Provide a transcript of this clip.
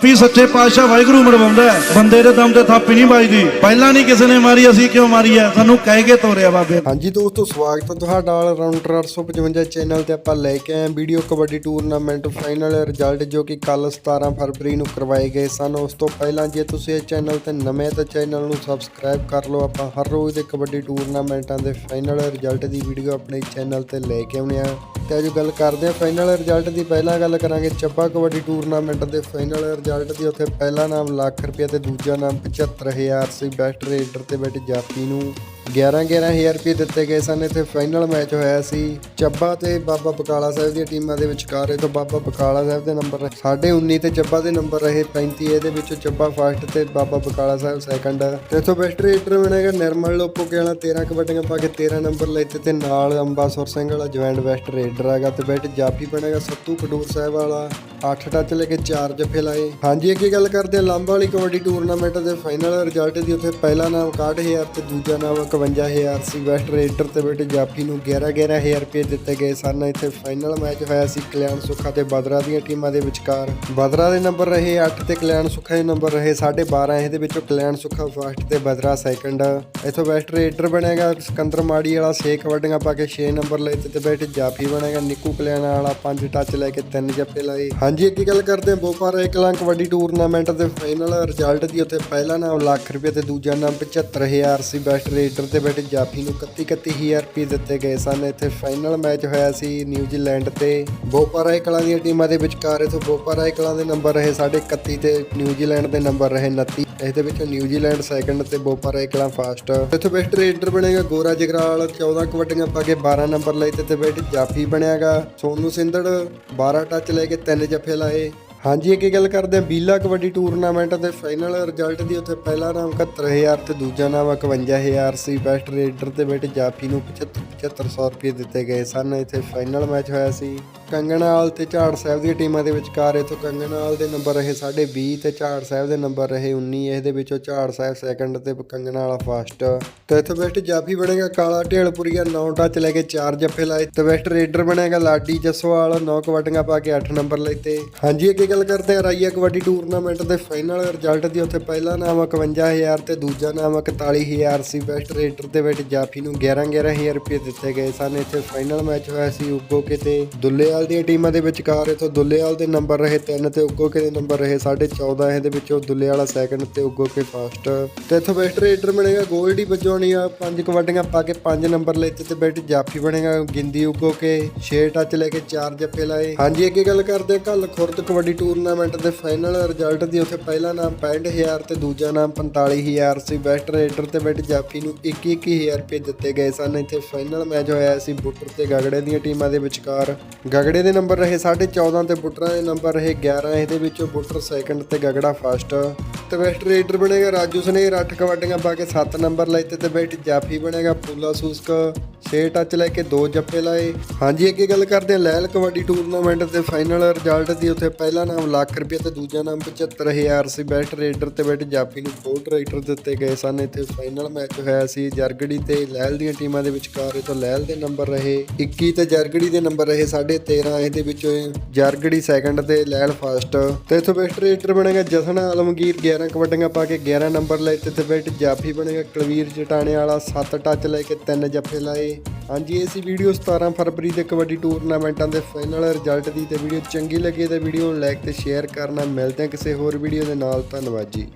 ਥਾਪੀ ਸੱਚੇ ਪਾਤਸ਼ਾਹ ਵਾਹਿਗੁਰੂ ਮਰਵਾਉਂਦਾ ਬੰਦੇ ਦੇ ਦਮ ਤੇ ਥਾਪੀ ਨਹੀਂ ਵੱਜਦੀ। ਪਹਿਲਾਂ ਨਹੀਂ ਕਿਸੇ ਨੇ ਮਾਰੀ, ਅਸੀਂ ਕਿਉਂ ਮਾਰੀ ਹੈ? ਸਾਨੂੰ ਕਹਿ ਕੇ ਤੋਰਿਆ ਬਾਬੇ। ਹਾਂਜੀ ਦੋਸਤੋ, ਸਵਾਗਤ ਹੈ ਤੁਹਾਡਾ ਆਲ ਰਾਊਂਡਰ 855 ਚੈਨਲ ਤੇ ਆਪਾਂ ਲੈ ਕੇ ਆਏ video kabaddi tournament final result ਜੋ ਕਿ ਕੱਲ 17 ਫਰਵਰੀ ਨੂੰ ਕਰਵਾਏ ਗਏ ਸਨ। ਉਸ ਤੋਂ ਪਹਿਲਾਂ ਜੇ ਤੁਸੀਂ ਇਹ ਚੈਨਲ ਤੇ ਨਵੇਂ ਤਾਂ ਚੈਨਲ ਨੂੰ ਸਬਸਕ੍ਰਾਈਬ ਕਰ ਲਓ। ਆਪਾਂ ਹਰ ਰੋਜ਼ ਦੇ ਕਬੱਡੀ ਟੂਰਨਾਮੈਂਟਾਂ ਦੇ ਫਾਈਨਲ ਰਿਜ਼ਲਟ ਦੀ ਵੀਡੀਓ ਆਪਣੇ ਚੈਨਲ ਤੇ ਲੈ ਕੇ ਆਉਂਦੇ ਆ ਤੇ ਅੱਜ ਗੱਲ ਕਰਦੇ ਆ ਫਾਈਨਲ ਰਿਜ਼ਲਟ ਦੀ। ਪਹਿਲਾਂ ਗੱਲ ਕਰਾਂਗੇ ਚੱਪਾ ਕਬੱਡੀ ਟੂਰਨਾਮੈਂਟ ਦੇ ਫਾਈਨਲ ਰਿਜ਼ਲਟ ਦੀ ਉੱਥੇ ਪਹਿਲਾ ਨਾਮ ਲੱਖ ਰੁਪਏ ਤੇ ਦੂਜਾ ਨਾਮ 75000 ਸੀ, ਬੈਸਟ ਰੇਡਰ ਤੇ ਬੈਠ ਜਾਪੀ ਨੂੰ। 11 11000 ਰੁਪਏ ਦਿੱਤੇ ਗਏ ਸਨ। ਇੱਥੇ ਫਾਈਨਲ ਮੈਚ ਹੋਇਆ ਸੀ। ਚੱਬਾ ਤੇ ਬਾਬਾ ਬਕਾਲਾ ਸਾਹਿਬ ਦੀਆਂ ਟੀਮਾਂ ਦੇ ਵਿਚਕਾਰ। ਇਹ ਤੋਂ ਬਾਬਾ ਬਕਾਲਾ ਸਾਹਿਬ ਦੇ ਨੰਬਰ 19 ਤੇ ਚੱਬਾ ਦੇ ਨੰਬਰ ਰਹੇ। 35 ਇਹਦੇ ਵਿੱਚੋਂ ਚੱਬਾ ਫਸਟ ਤੇ ਬਾਬਾ ਬਕਾਲਾ ਸਾਹਿਬ ਸੈਕੰਡ ਤੇ ਇੱਥੋਂ ਬੈਸਟ ਰੇਡਰ ਬਣੇਗਾ ਨਿਰਮਲ ਲੋਪੋ ਕੇ ਵਾਲਾ 13 ਕਬੱਡੀਆਂ ਪਾ ਕੇ 13 ਨੰਬਰ ਲੈਤੇ ਤੇ ਨਾਲ ਅੰਬਾਸੁਰ ਸਿੰਘ ਵਾਲਾ ਜੁਆਇੰਟ ਬੈਸਟ ਰੇਡਰ ਹੈਗਾ ਤੇ ਬੈਟ ਜਾਫੀ ਬਣੇਗਾ ਸੱਤੂ ਖਡੂਰ ਸਾਹਿਬ ਵਾਲਾ। 8 ਟੱਚ ਲੈ ਕੇ 4 ਜੱਫੇ ਲਾਏ। ਹਾਂਜੀ ਅੱਗੇ ਗੱਲ ਕਰਦੇ ਹਾਂ ਲਾਂਬਾ ਵਾਲੀ ਕਬੱਡੀ ਟੂਰਨਾਮੈਂਟ ਦੇ ਫਾਈਨਲ ਰਿਜ਼ਲਟ ਦੀ ਉੱਥੇ ਪਹਿਲਾ ਨਾਮ 61000 ਤੇ ਦੂਜਾ ਨਾਮ 51000 ਸੀ। ਵੈਸਟ ਰੇਡਰ ਤੇ ਬੇਟੇ ਜਾਫੀ ਨੂੰ 11 11000 ਰੁਪਏ ਦਿੱਤੇ ਗਏ ਸਨ। ਇੱਥੇ ਫਾਈਨਲ ਮੈਚ ਹੋਇਆ ਸੀ ਕਲਿਆਣ ਸੁੱਖਾ ਤੇ ਬਦਰਾ ਦੀਆਂ ਟੀਮਾਂ ਦੇ ਵਿਚਕਾਰ। ਬਦਰਾ ਦੇ ਨੰਬਰ ਰਹੇ 8 ਤੇ ਕਲਿਆਣ ਸੁੱਖਾ ਦੇ ਨੰਬਰ ਰਹੇ 12.5 ਇਹਦੇ ਵਿੱਚੋਂ ਕਲਿਆਣ ਸੁੱਖਾ ਫਸਟ ਤੇ ਬਦਰਾ ਸੈਕੰਡ ਇੱਥੋਂ ਵੈਸਟ ਰੇਡਰ ਬਣੇਗਾ। ਸਿਕੰਦਰ ਮਾੜੀ ਵਾਲਾ 6 ਕਬੱਡੀਆਂ ਪਾ ਕੇ 6 ਨੰਬਰ ਲਏ ਤੇ ਬੇਟੇ ਜਾਫੀ ਬਣੇਗਾ। ਨਿੱਕੂ ਕਲਿਆਣ ਵਾਲਾ 5 ਟੱਚ ਲੈ ਕੇ 3 ਜੱਫੇ ਲਾਏ। ਹਾਂਜੀ ਅੱਗੇ ਗੱਲ ਕਰਦੇ ਹਾਂ। ਬੋਪਾਰਾ ਕਲਾਂ ਕਬੱਡੀ ਟੂਰਨਾਮੈਂਟ ਦੇ ਫਾਈਨਲ ਰਿਜ਼ਲਟ ਦੀ ਉੱਥੇ ਪਹਿਲਾ ਨਾਮ ਲੱਖ ਰੁਪਏ ਤੇ ਦੂਜਾ ਨਾਮ 75000 ਸੀ। ਬੈਸਟ ਰੇਡਰ ਤੇ ਬੈਠੇ ਜਾਫੀ ਨੂੰ 31 31000 ਰੁਪਏ ਦਿੱਤੇ ਗਏ ਸਨ। ਇੱਥੇ ਫਾਈਨਲ ਮੈਚ ਹੋਇਆ ਸੀ ਨਿਊਜ਼ੀਲੈਂਡ ਤੇ। ਬੋਪਾਰਾ ਕਲਾਂ ਦੀਆਂ ਟੀਮਾਂ ਦੇ ਵਿਚਕਾਰ ਇਥੋਂ ਬੋਪਾਰਾ ਕਲਾਂ ਦੇ ਨੰਬਰ ਰਹੇ 31 ਤੇ ਨਿਊਜ਼ੀਲੈਂਡ ਦੇ ਨੰਬਰ ਰਹੇ 29 ਇਹਦੇ ਵਿੱਚ ਨਿਊਜ਼ੀਲੈਂਡ ਸੈਕੰਡ ਤੇ ਬੋਪਾਰਾ ਕਲਾਂ ਫਾਸਟ ਇੱਥੋਂ ਬੈਸਟ ਰੇਡਰ ਬਣੇਗਾ ਗੋਰਾ ਜਗਰਾਲ। 14 ਕਬੱਡੀਆਂ ਪਾ ਕੇ 12 ਨੰਬਰ ਲਏ ਤੇ ਤੇ ਬੈਠ ਜਾਫੀ ਬਣਿਆਗਾ। ਸੋਨੂ ਸਿੰਧੜ 12 ਟੱਚ ਲੈ ਕੇ 3 ਜੱਫੇ ਲਾਏ। ਹਾਂਜੀ ਅੱਗੇ ਗੱਲ ਕਰਦੇ ਹਾਂ, ਬੀਲਾ ਕਬੱਡੀ ਟੂਰਨਾਮੈਂਟ ਦੇ ਫਾਈਨਲ ਰਿਜ਼ਲਟ ਦੀ ਉੱਥੇ ਪਹਿਲਾ ਨਾਮ 71000 ਤੇ ਦੂਜਾ ਨਾਮ 51000 ਸੀ। ਬੈਸਟ ਰੇਡਰ ਤੇ ਬੈਠ ਜਾਫੀ ਨੂੰ 75 7500 ਰੁਪਏ ਦਿੱਤੇ ਗਏ ਸਨ। ਇੱਥੇ ਫਾਈਨਲ ਮੈਚ ਹੋਇਆ ਸੀ। ਕੰਗਣਾਲ ਤੇ ਝਾੜ ਸਾਹਿਬ ਦੀਆਂ ਟੀਮਾਂ ਦੇ ਵਿਚਕਾਰ ਇਥੋਂ ਕੰਗਣਾਲ ਦੇ ਨੰਬਰ ਰਹੇ 20 ਤੇ ਝਾੜ ਸਾਹਿਬ ਦੇ ਨੰਬਰ ਰਹੇ 19 ਇਹਦੇ ਵਿੱਚੋਂ ਝਾੜ ਸਾਹਿਬ ਸੈਕੰਡ ਤੇ ਕੰਗਣਾਲ ਫਸਟ ਤੇ ਬੈਸਟ ਜਾਫੀ ਬਣੇਗਾ ਕਾਲਾ, ਢੇਲਪੁਰੀਆ 9 ਟੱਚ ਲੈ ਕੇ 4 ਜੱਫੇ ਲਾਏ। ਤੇ ਬੈਸਟ ਰੇਡਰ ਬਣੇਗਾ ਲਾਡੀ ਜਸਵਾਲ 9 ਕਬੱਡੀਆਂ ਪਾ ਕੇ 8 ਨੰਬਰ ਲੈਤੇ ਹਾਂਜੀ, ਅੱਗੇ ਗੱਲ ਕਰਦੇ ਹਾਂ ਰਾਈਆ ਕਬੱਡੀ ਟੂਰਨਾਮੈਂਟ ਦੇ ਫਾਈਨਲ ਰਿਜ਼ਲਟ ਦੀ। ਉੱਥੇ ਪਹਿਲਾ ਨਾਮ 51000 ਤੇ ਦੂਜਾ ਨਾਮ 41000 ਸੀ। ਬੈਸਟ ਰੇਡਰ ਦੇ ਵਿੱਚ ਜਾਫੀ ਨੂੰ 11 11000 ਰੁਪਏ ਦਿੱਤੇ ਗਏ ਸਨ। ਇੱਥੇ ਫਾਈਨਲ ਮੈਚ ਹੋਇਆ ਸੀ ਉਗੋਕੇ ਤੇ ਤੇ ਦੁੱਲੇਵਾਲ ਦੀਆਂ ਟੀਮਾਂ ਦੇ ਵਿਚਕਾਰ ਇਥੋਂ ਦੁੱਲੇਵਾਲ ਦੇ ਨੰਬਰ ਰਹੇ 3 ਤੇ ਉਗੋ ਕੇ ਦੇ ਨੰਬਰ ਰਹੇ 14.5 ਇਹਦੇ ਵਿੱਚੋਂ ਦੁੱਲੇਵਾਲਾ ਸੈਕੰਡ ਤੇ ਉਗੋ ਕੇ ਤੇ ਇਥੋਂ ਬੈਸਟ ਰੇਡਰ ਬਣੇਗਾ ਗੋਲਡੀ ਵੱਜੋਣੀ ਆ, ਪੰਜ ਕਬੱਡੀਆਂ ਪਾ ਕੇ 5 ਨੰਬਰ ਲੈਤੇ ਤੇ ਬੈਠ ਜਾਫੀ ਬਣੇਗਾ ਗਿੰਦੀ ਉਗੋ 6 ਟੱਚ ਲੈ ਕੇ 4 ਜੱਫੇ ਲਾਏ। ਹਾਂਜੀ, ਅੱਗੇ ਗੱਲ ਕਰਦੇ ਹਾਂ ਕੱਲ ਖੁਰਦ ਕਬੱਡੀ ਟੂਰਨਾਮੈਂਟ ਦੇ ਫਾਈਨਲ ਰਿਜ਼ਲਟ ਦੀ। ਉੱਥੇ ਪਹਿਲਾ ਨਾਮ 65000 ਤੇ ਦੂਜਾ ਨਾਮ 45000 ਸੀ। ਬੈਸਟ ਰੇਡਰ ਤੇ ਬੈਟ ਜਾਫੀ ਨੂੰ 21-21000 ਰੁਪਏ ਦਿੱਤੇ ਗਏ ਸਨ। ਇੱਥੇ ਫਾਈਨਲ ਮੈਚ ਹੋਇਆ ਸੀ ਬੁੱਟਰ ਤੇ ਗਗੜੇ ਦੀਆਂ ਟੀਮਾਂ ਦੇ ਵਿਚਕਾਰ। ਗਗੜੇ ਦੇ ਨੰਬਰ ਰਹੇ 14.5 ਤੇ ਬੁੱਟਰਾਂ ਦੇ ਨੰਬਰ ਰਹੇ 11 ਇਹਦੇ ਵਿੱਚੋਂ ਬੁੱਟਰ ਸੈਕੰਡ ਤੇ ਗਗੜਾ ਫਸਟ ਤੇ ਬੈਸਟ ਰੇਡਰ ਬਣੇਗਾ ਰਾਜੂ ਸਨੇਰ 8 ਕਬੱਡੀਆਂ ਪਾ ਕੇ 7 ਨੰਬਰ ਲੈਤੇ ਤੇ ਬੈਠ ਜਾਫੀ ਬਣੇਗਾ ਪੂਲਾ ਸੂਸਕ। 6 ਟੱਚ ਲੈ ਕੇ 2 ਜੱਫੇ ਲਾਏ। ਹਾਂਜੀ, ਅੱਗੇ ਗੱਲ ਕਰਦੇ ਹਾਂ। ਲੈਲ ਕਬੱਡੀ ਟੂਰਨਾਮੈਂਟ ਦੇ ਫਾਈਨਲ ਰਿਜ਼ਲਟ ਦੀ। ਉੱਥੇ ਪਹਿਲਾ ਨਾਮ ਲੱਖ ਰੁਪਏ ਤੇ ਦੂਜਾ ਨਾਮ 75000 ਸੀ। ਬੈਸਟ ਰੇਡਰ ਤੇ ਬੈਟ ਜਾਫੀ ਨੂੰ ਫੋਰ ਰਾਈਟਰ ਦਿੱਤੇ ਗਏ ਸਨ। ਇੱਥੇ ਫਾਈਨਲ ਮੈਚ ਹੋਇਆ ਸੀ। ਜਰਗੜੀ ਤੇ ਲੈਲ ਦੀਆਂ ਟੀਮਾਂ ਦੇ ਵਿਚਕਾਰ ਇਥੋਂ ਲੈਲ ਦੇ ਨੰਬਰ ਰਹੇ। 21 ਤੇ ਜਰਗੜੀ ਦੇ ਨੰਬਰ ਰਹੇ 13.5 ਇਹਦੇ ਵਿੱਚੋਂ ਜਰਗੜੀ ਸੈਕੰਡ ਤੇ ਲੈਲ ਫਸਟ ਤੇ ਇਥੋਂ ਬੈਸਟ ਰੇਡਰ ਬਣੇਗਾ ਜਸਨ ਆਲਮਗੀਰ। 11 ਕਬੱਡੀਆਂ ਪਾ ਕੇ 11 ਨੰਬਰ ਲਏ ਤੇ ਤੇ ਬੈਠ ਜਾਫੀ ਬਣੇਗਾ ਕਲਵੀਰ ਜਟਾਣੇ ਵਾਲਾ 7 ਟੱਚ ਲੈ ਕੇ 3 ਜੱਫੇ ਲਾਏ। ਹਾਂਜੀ ਇਹ ਸੀ ਵੀਡੀਓ 17 ਫਰਵਰੀ ਦੇ ਕਬੱਡੀ ਟੂਰਨਾਮੈਂਟਾਂ ਦੇ ਫਾਈਨਲ ਰਿਜ਼ਲਟ ਦੀ ਤੇ ਵੀਡੀਓ ਚੰਗੀ ਲੱਗੇ ਤਾਂ ਵੀਡੀਓ ਨੂੰ ਲਾਈਕ ਤੇ ਸ਼ੇਅਰ ਕਰਨਾ। ਮਿਲਦੇ ਹਾਂ ਕਿਸੇ ਹੋਰ ਵੀਡੀਓ ਦੇ ਨਾਲ। ਧੰਨਵਾਦ ਜੀ।